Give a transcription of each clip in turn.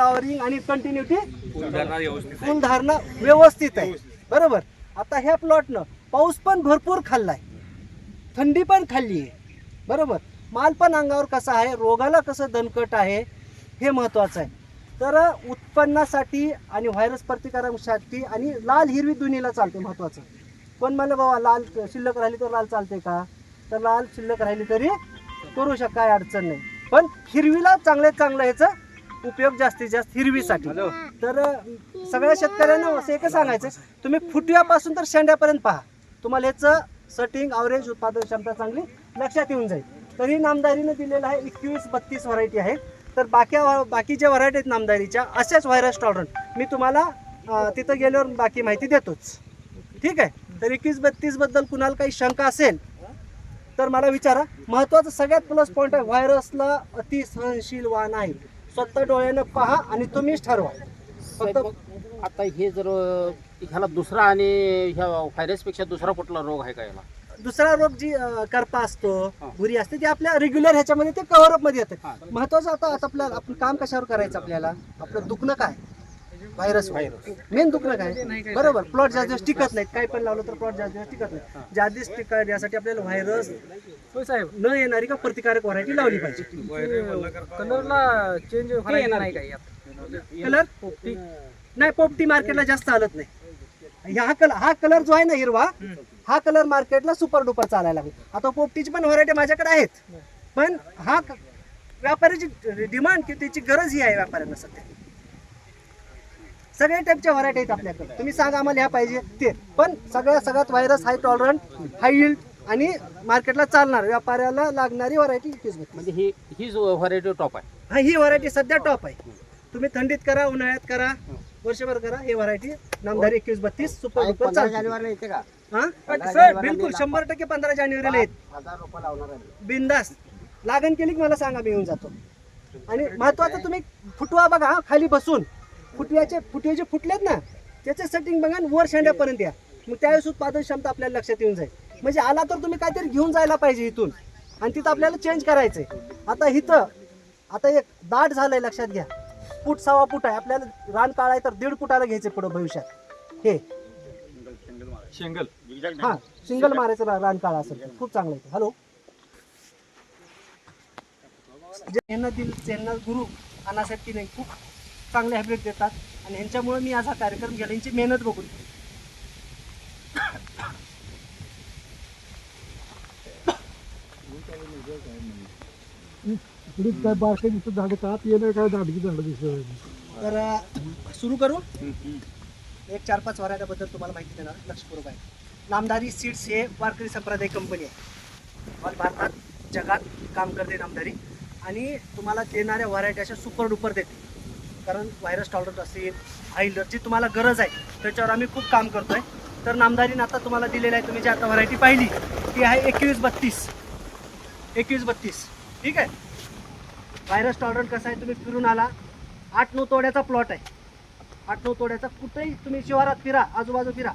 Flowering आणि continuity फुलधारणा व्यवस्थित आहे. फुलधारणा व्यवस्थित आहे. बरोबर? आता ह्या प्लॉटनं पाऊस पण भरपूर खाल्लाय. थंडी पण खाल्ली आहे. बरोबर? माल पण अंगावर कसा आहे? रोगाला कसं दणकट आहे? हे महत्त्वाचं आहे. तर उत्पन्नासाठी आणि व्हायरस प्रतिकारासाठी आणि लाल हिरवी दुनीला चालते महत्त्वाचं पण मला बाबा लाल शिल्लक राहिली तर लाल चालते का? तर लाल शिल्लक राहिली तरी करू शक काय अडचण नाही. पण हिरवीला चांगल्यात चांगलं ह्याचं उपयोग जास्तीत जास्त हिरवीसाठी. तर सगळ्या शेतकऱ्यांना असं एकच सांगायचं तुम्ही फुटव्यापासून तर शेंड्यापर्यंत पहा. तुम्हाला ह्याचं सटिंग अवरेज उत्पादन क्षमता चांगली लक्षात येऊन जाईल. तर ही नामदारीनं दिलेलं आहे एकवीस बत्तीस व्हरायटी आहे. तर बाकी बाकीच्या व्हरायटी आहेत नामदारीच्या अशाच व्हायरस टॉलरंट मी तुम्हाला तिथं गेल्यावर बाकी माहिती देतोच. ठीक आहे? तर एकवीस बत्तीसबद्दल कुणाला काही शंका असेल तर मला विचारा. महत्वाचं सगळ्यात प्लस पॉईंट आहे व्हायरसला अति सहनशील वाहन आहे. स्वतः डोळ्यानं पहा आणि तुम्हीच ठरवा. फक्त आता हे जर ह्याला दुसरा आणि ह्या व्हायरसपेक्षा दुसरा कुठला रोग आहे का याला? दुसरा रोग जी अं, करपा असतो. भुरी असते ते आपल्या रेग्युलर ह्याच्यामध्ये ते कव्हर अपमध्ये. येतं. महत्वाचं आता आता आपल्याला आपण काम कशावर करायचं आपल्याला? आपलं दुखणं काय? Virus virus. मेन दुखणं काय? बरोबर. प्लॉट जास्त दिवस टिकत नाहीत काही पण लावलं तर प्लॉट जास्त दिवस टिकत नाही जास्त दिवस टिकत यासाठी आपल्याला व्हायरस न येणारी का प्रतिकारक व्हरायटी लावली पाहिजे? कलरला चेंज येणार. नाही काही कलर नाही पोपटी मार्केटला जास्त चालत नाही. हा कलर हा कलर जो आहे ना हिरवा हा कलर मार्केटला सुपर डुपर चालायला लागला. आता पोपटीची पण व्हरायटी माझ्याकडे आहेत. पण हा व्यापाऱ्याची डिमांड की त्याची गरज ही आहे व्यापाऱ्यांना सध्या. सगळ्या टाईपच्या व्हरायटी आहेत आपल्याकडे. तुम्ही सांगा आम्हाला ह्या पाहिजे ते. पण सगळ्या सगळ्यात virus high tolerant high yield आणि मार्केटला चालणार व्यापाऱ्याला लागणारी व्हरायटी म्हणजे ही हीच व्हरायटी टॉप आहे. हा ही व्हरायटी सध्या टॉप आहे. तुम्ही थंडीत करा उन्हाळ्यात करा वर्षभर करा ही व्हरायटी नामदारी एकवीस बत्तीस सुपर डुपर चालते जानेवारीला येते का? हा? सर बिलकुल शंभर टक्के पंधरा जानेवारीला येत बिंदास. लागण केली की मला सांगा मी येऊन जातो. आणि महत्वाचं तुम्ही फुटवा बघा खाली बसून. फुटव्याचे फुटवे जे फुटलेत ना त्याचे सेटिंग बघा वर शेंड्यापर्यंत या. मग त्यावेळेस उत्पादन क्षमता आपल्याला लक्षात येऊन जाईल. म्हणजे आला तर तुम्ही काहीतरी घेऊन जायला पाहिजे इथून. आणि तिथं आपल्याला चेंज करायचंय. आता इथं आता एक दाट झालंय लक्षात घ्या. फूट सव्वा फूट आहे. आपल्याला रान काढाय तर दीड फुटाला घ्यायचे पुढे भविष्यात. हे. शेंगल. हा सिंगल मारायचं रान काळा असेल तर. खूप चांगलं आहे हॅलो यांना दिल यांना गुरु अनासाठी नाही. खूप चांगले हॅबिट देतात. आणि यांच्यामुळे मी आज हा कार्यक्रम केला यांची मेहनत बघून काय बारके दिसत झाड का? येणं काय दाडगी झाड दिसत तर सुरू करू? एक चार पाच वराट्याबद्दल तुम्हाला माहिती देणार लक्षपूर्वक आहे नामदारी सीड्स हे वारकरी संप्रदाय कंपनी आहे. ऑल भारतात जगात काम करते नामदारी. आणि तुम्हाला देणाऱ्या व्हरायटी अशा सुपर डुपर देते. कारण व्हायरस टॉलरंट असेल हायलर जी तुम्हाला गरज आहे त्याच्यावर आम्ही खूप काम करतो आहे तर नामदारीनं आता तुम्हाला दिलेलं आहे तुम्ही जी आता व्हरायटी पाहिली ती आहे एकवीस बत्तीस. एकवीस बत्तीस. ठीक आहे? व्हायरस टॉलरंट कसं आहे तुम्ही फिरून आला. आठ नऊ तोड्याचा प्लॉट आहे. आठ नऊ तोड्याचा कुठेही तुम्ही शिवारात फिरा आजूबाजू फिरा.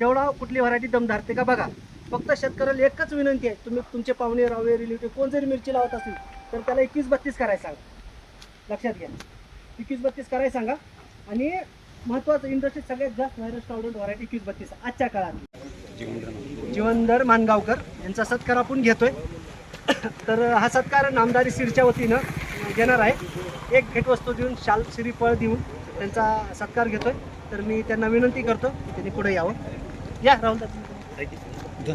तेवढा कुठली व्हरायटी दम धरते का बघा. फक्त शेतकऱ्याला एकच विनंती आहे तुम्ही तुमचे पाहुणे रावे रिलेटिव्ह कोण जरी मिरची लावत असेल तर त्याला एकवीस बत्तीस करायला सांगा लक्षात घ्या. एकवीस बत्तीस करायला सांगा. आणि महत्वाचं इंडस्ट्रीत सगळ्यात जास्त व्हायरस टॉलरंट व्हरायटी एकवीस बत्तीस आजच्या काळात. जीवनधर मानगावकर यांचा सत्कार आपण घेतोय. तर हा सत्कार नामदारी सीडच्या वतीनं घेणार आहे. एक भेटवस्तू देऊन शाल श्रीफळ देऊन त्यांचा सत्कार घेतोय. तर मी त्यांना विनंती करतो की त्यांनी पुढे यावं. या राहुल दादा.